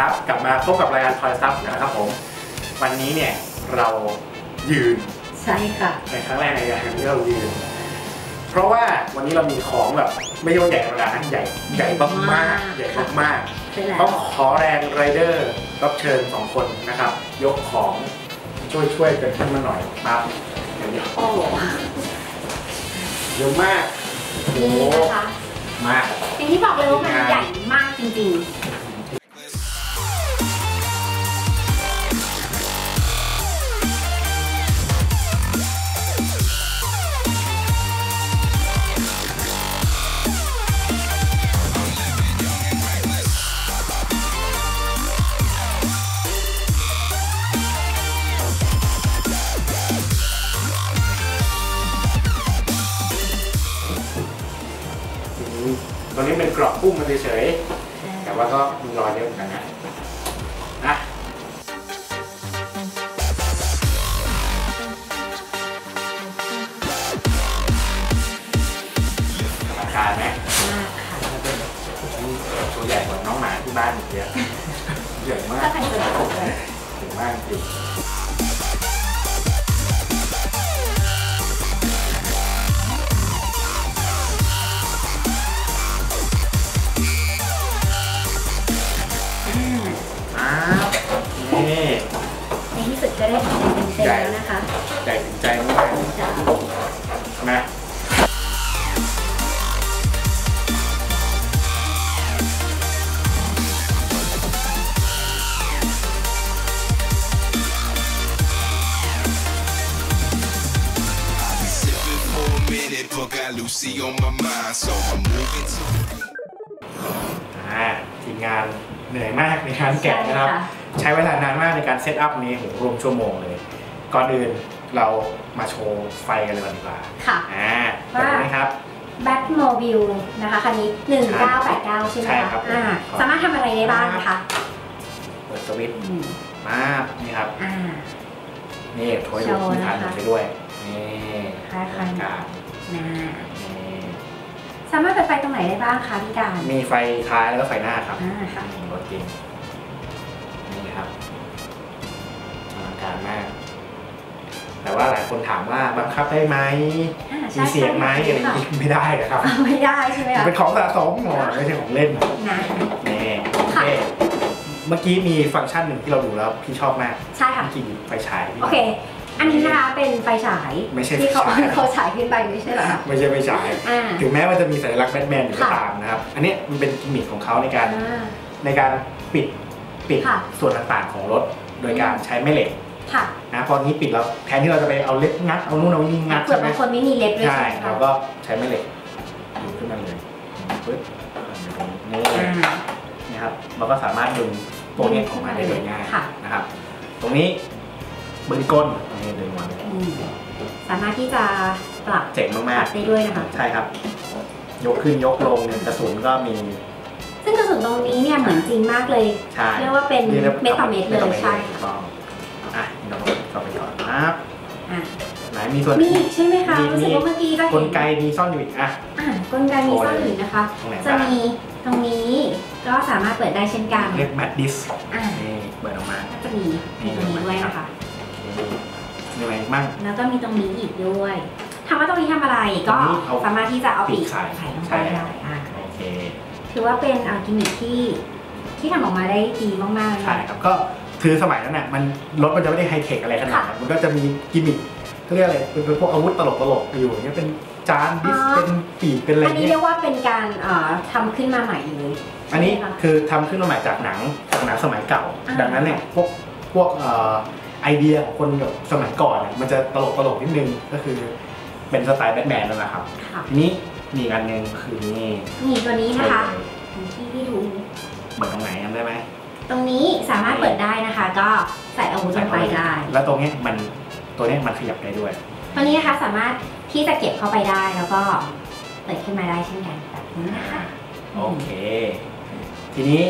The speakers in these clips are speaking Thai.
ครับกลับมาพบกับรายการ Toy Stuff นะครับผม วันนี้เนี่ยเรายืนใช่ค่ะในครั้งแรกในรายการที่เรายืน เพราะว่าวันนี้เรามีของแบบไม่ใช่ว่าใหญ่ธรรมดานะใหญ่ใหญ่มากๆใหญ่มากใช่แล้ๆวต้องขอแรงไรเดอร์รับเชิญสองคนนะครับ ยกของช่วยช่วยๆกันขึ้นมาหน่อยครับเดี๋ยวโอ้เยอะมากโอ้โหนี่นะคะมากอย่างที่บอกเลยว่ามันใหญ่มากจริงอื กรอบกุ้งมันเฉยๆๆแต่ว่าก็มีรอยเยอะเหมือนกันนะอะราคาไหมมากค่ะตัวใหญ่กว่าน้องหมาที่บ้านอีกเยอะใหญ่มากถ้าใครสนใจเลยใหญ่มากจริง ในที่สุดก็ได้เห็นเต็มๆแล้วนะคะใหญ่ถึงใจมากจ้ะ นะ Sipping for a minute, but got Lucy on my mind, so I'm moving to. อ่าทีมงานเหนื่อยมากในการแกะนะครับ ใช่ค่ะ ใช้เวลานานมากในการเซตอัพนี้โหรวมชั่วโมงเลย ก่อนอื่นเรามาโชว์ไฟกันเลยดีกว่าค่ะอ่าเห็นไหมครับแบทโมบิลนะคะคันนี้ 1989 ใช่ไหมใช่คะครับอ่าสามารถทำอะไรได้บ้างนะคะเปิดสวิตช์อืมมานี่ครับอ่านี่โถยโชดูว์ที่ทานนะคะไปด้วยนี่คล้ายๆอากาศนะนี่สามารถเปิดไฟตรงไหนได้บ้างคะพี่การ มีไฟท้ายแล้วก็ไฟหน้าครับอ่าค่ะรถจริง นี่ครับอลังการมาก แต่ว่าหลายคนถามว่าบังคับได้ไหมอ่าใช่มีเสียงไหมอะไรค่ะอย่างนี้ไม่ได้นะครับอ่าไม่ได้ใช่ไหมคะเป็นของสะสมหมดไม่ใช่ของเล่น นะนี่โอค่ะเคเมื่อกี้มีฟังก์ชันหนึ่งที่เราดูแล้วพี่ชอบมากใช่ค่ะ เมื่อกี้ไฟฉายพี่ โอเค อันนี้นะคะเป็นไฟฉายไม่ใช่ที่เขาไฟฉาย เขาฉายขึ้นไปไม่ใช่เหรอคะไม่ใช่ไฟฉาย อ่า ถึงแม้ว่าจะมีสัญลักษณ์แบทแมนอยู่ก็ค่ะ ตามนะครับ อันนี้มันเป็นกิมมิคของเขาในการอ่า ในการปิด ปิดค่ะ ส่วนต่างๆของรถ โดยการใช้แม่เหล็กค่ะนะพอนี้ปิดแล้วแทนที่เราจะไปเอาเล็บงัดเอานู่นเอานี่งัดเผื่อใช่ไหมบางคนไม่มีเล็บด้วยใช่ใช่ไหมเราคะก็ใช้แม่เหล็กดูขึ้นมาเลยปึ๊บนี่อ่านะครับเราก็สามารถดึงตัวนี้ออกมาได้โดยง่ายค่ะ นะครับ ตรงนี้บึงก้นตรงนี้ดึงมาเลยอืมสามารถที่จะปรับเจ๋งปมารักบได้ด้วยนะคะๆใช่ครับ ยกขึ้นยกลงเนี่ยกระสุนก็มี ซึ่งกระสุนตรงนี้เนี่ยเหมือนจริงมากเลยใช่เรียกว่าเป็นเมตรต่อเมตรเลยใช่ถูกค่ะต้องอะเราเข้าไปก่อนครับอะไหนมีส่วนมีอีกใช่ไหมคะมีรู้สึกว่าเมื่อกี้จะกเห็ลนไกมีซ่อนอยู่อีกอะอ่ากลไกมีซ่อนอยู่นะคะตรงไหนจะบ้างมีตรงนี้ก็สามารถเปิดได้เช่นกันเรียกแมดดิสอ่านี่เปิดออกมาก็จะมีมีตรงนี้ด้วยนะคะมีอะไรอีกมั่งแล้วก็มีตรงนี้อีกด้วยถามว่าตรงนี้ทำอะไรก็ตรงนี้เอาสามารถที่จะเอาปีกปีกใส่ใส่ลงใช่ไปได้อ่าโอเค ถือว่าเป็นอ่ากิมมิคที่ที่ทำออกมาได้ดีมากๆเลยใช่ครับก็คือสมัยนั้นน่ะมันรถมันจะไม่ได้ไฮเทคอะไรขนาดนั้นมันก็จะมีกิมมิคเขาเรียกอะไรเป็นเป็นพวกอาวุธตลกตลกๆอยู่อย่างเงี้ยเป็นจานดิสเป็นปีกเป็นอะไรอันนี้เงี้เรียยกว่าเป็นการเอ่อทำขึ้นมาใหม่เลยอันนี้ใช่ไหมคะคือทำขึ้นมาใหม่จากหนังจากหนังสมัยเก่าอ่าดังนั้นเนี่ยพวกพวกเอ่อไอเดียของคนแบบสมัยก่อนเนี่ยมันจะตลกตลกๆนิดนึงก็คือเป็นสไตล์แบทแมนนั่นแหละครับค่ะทีนี้ มีอีกอันหนึ่งคือนี่นี่ตัวนี้นะคะเลยที่ที่ดูเปิดตรงไหนจำได้ไหมตรงนี้สามารถเปิดได้นะคะ ก็ใส่อาวุธลงไปได้แล้วตรงเนี้ยมันตัวเนี้ยมันขยับได้ด้วยตัวนี้นะคะสามารถที่จะเก็บเข้าไปได้แล้วก็เปิดขึ้นมาได้เช่นกันแบบนี้นะคะ โอเค ทีนี้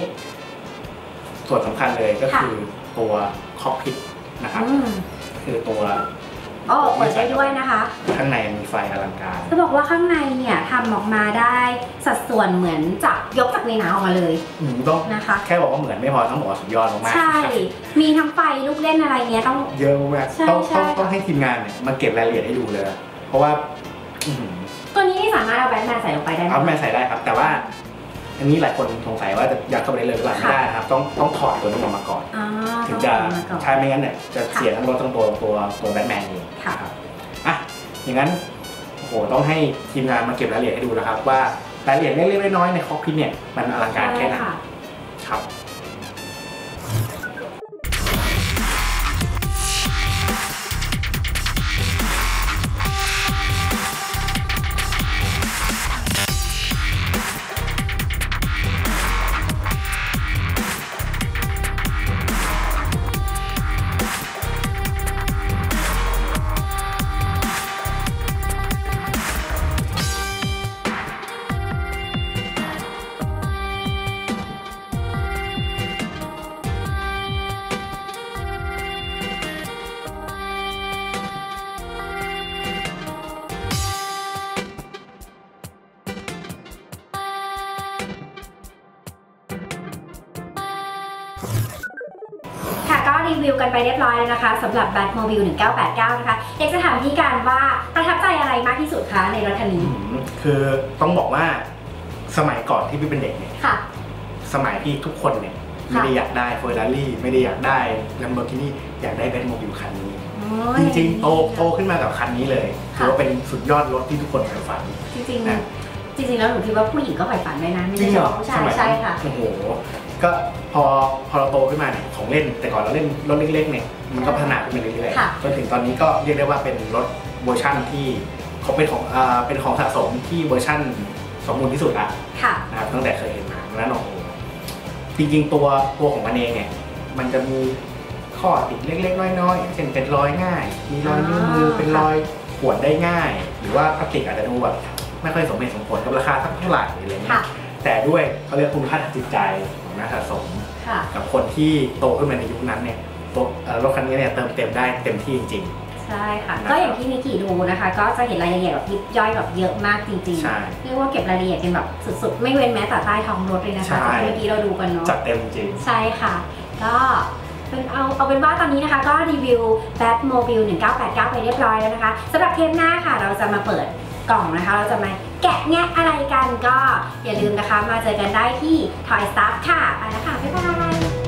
ส่วนสำคัญเลยก็คือตัวคอกพิทนะครับ อืม คือตัว โอ้เปิดได้ด้วยนะคะ ข้างในมีไฟอลังการ จะบอกว่าข้างในเนี่ยทำออกมาได้สัดส่วนเหมือนจากยกจากในหนังออกมาเลยอืมต้องนะคะ แค่บอกว่าเหมือนไม่พอต้องบอกว่าสุดยอดมากๆใช่ มีทั้งไฟลูกเล่นอะไรเนี้ยต้องเยอะมากใช่ต้องใช่ต้องต้องให้ทีมงานเนี่ยมาเก็บรายละเอียดให้ดูเลยนะเพราะว่าอื้อหือตัวนี้นี่สามารถเอาแบทแมนใส่ลงไปได้ไหมเอาแม่ใส่ได้ครับ แต่ว่า อันนี้หลายคนสงสัยว่าจะยัดเข้าไปได้เลยหรือเปล่าไม่ค่ะได้นะครับ ต้องต้องถอดตัวนี้ออกมาก่อนอ่าถึต้องงจะเอามาก่อนใช้ไม่งั้นเนี่ยจะเสียทั้งรถทั้งตัวตัวตัวแบทแมนเองค่ะรับอะอย่างนั้นโอ้โหต้องให้ทีมงานมาเก็บรายละเอียดให้ดูนะครับว่ารายละเอียดเล็กๆน้อยๆในคอกพิทเนี่ยมันอลังการแค่ไหนใช่ค่ะครับ รีวิวกันไปเรียบร้อยแล้วนะคะสำหรับ Batmobile 1989 นะคะอยากจะถามพี่การว่าประทับใจอะไรมากที่สุดคะในรถคันนี้อืมคือต้องบอกว่าสมัยก่อนที่พี่เป็นเด็กเนี่ยค่ะ สมัยที่ทุกคนเนี่ยไม่ได้อยากได้เฟอร์รารี่ไม่ได้อยากได้ลัมโบกินีอยากได้แบทโมบิลคันนี้จริงๆโตโตขึ้นมากับคันนี้เลยถือว่าเป็นสุดยอดรถที่ทุกคนใฝ่ฝันจริงนะๆจริงๆแล้วหนูคิดว่าผู้หญิงก็ใฝ่ฝันด้วยนะไม่จริใช่งเฉเหรอพาะผู้ชาสยมัยใช่นั้นค่ะโอ้โห ก็พอพอเราโตขึ้นมาเนี่ยของเล่น แต่ก่อนเราเล่นรถเล็กๆเนี่ยมันก็พัฒนาขึ้นไปเรื่อยค่ะ ๆจนถึงตอนนี้ก็เรียกได้ว่าเป็นรถเวอร์ชั่นที่เขาเป็นของอ่าเป็นของสะสมที่เวอร์ชั่นสมบูรณ์ที่สุดละค่ะ นะครับตั้งแต่เคยเห็นมาเพราะฉะนั้นโอ้โหจริงๆตัวตัวของมันเองเนี่ยมันจะมีข้อติดเล็กๆน้อยๆอย่างเช่นเป็นรอยง่าย มีรอยนิ้วมืออ่า เป็นรอยขวดได้ง่าย หรือว่าพลาสติกอาจจะดูแบบไม่ค่อยสมเหตุสมผลกับราคาสักเท่าไหร่อะไรเงี้ค่ะ ยแต่ด้วยเขาเรียกคุณค่าทางจิตใจของ นักสะสมค่ะกับคนที่โตขึ้นมาในยุคนั้นเนี่ยตัวเอ่อรถคันนี้เนี่ยเติมเต็มได้เต็มที่จริงใช่ค่ะนะครับก็อย่างที่นิกิดูนะคะ ก็จะเห็นรายละเอียดแบบยิบย่อยแบบเยอะมากจริงๆใช่ๆเรียกว่าเก็บรายละเอียดกันแบบสุดๆ ไม่เว้นแม้แต่ใต้ท้องรถเลยนะคะใช่ที่เมื่อกี้เราดูกันเนาะจัดเต็มจริงใช่ค่ะ ก็เป็นเอาเอาเป็นว่าตอนนี้นะคะก็รีวิว Batmobile 1989 ไปเรียบร้อยแล้วนะคะสำหรับเทปหน้าค่ะ เราจะมาเปิดกล่องนะคะ เราจะมา แกะแงะอะไรกันก็อย่าลืมนะคะ มาเจอกันได้ที่ Toy Stuff ค่ะไปแล้วค่ะ บ๊ายบาย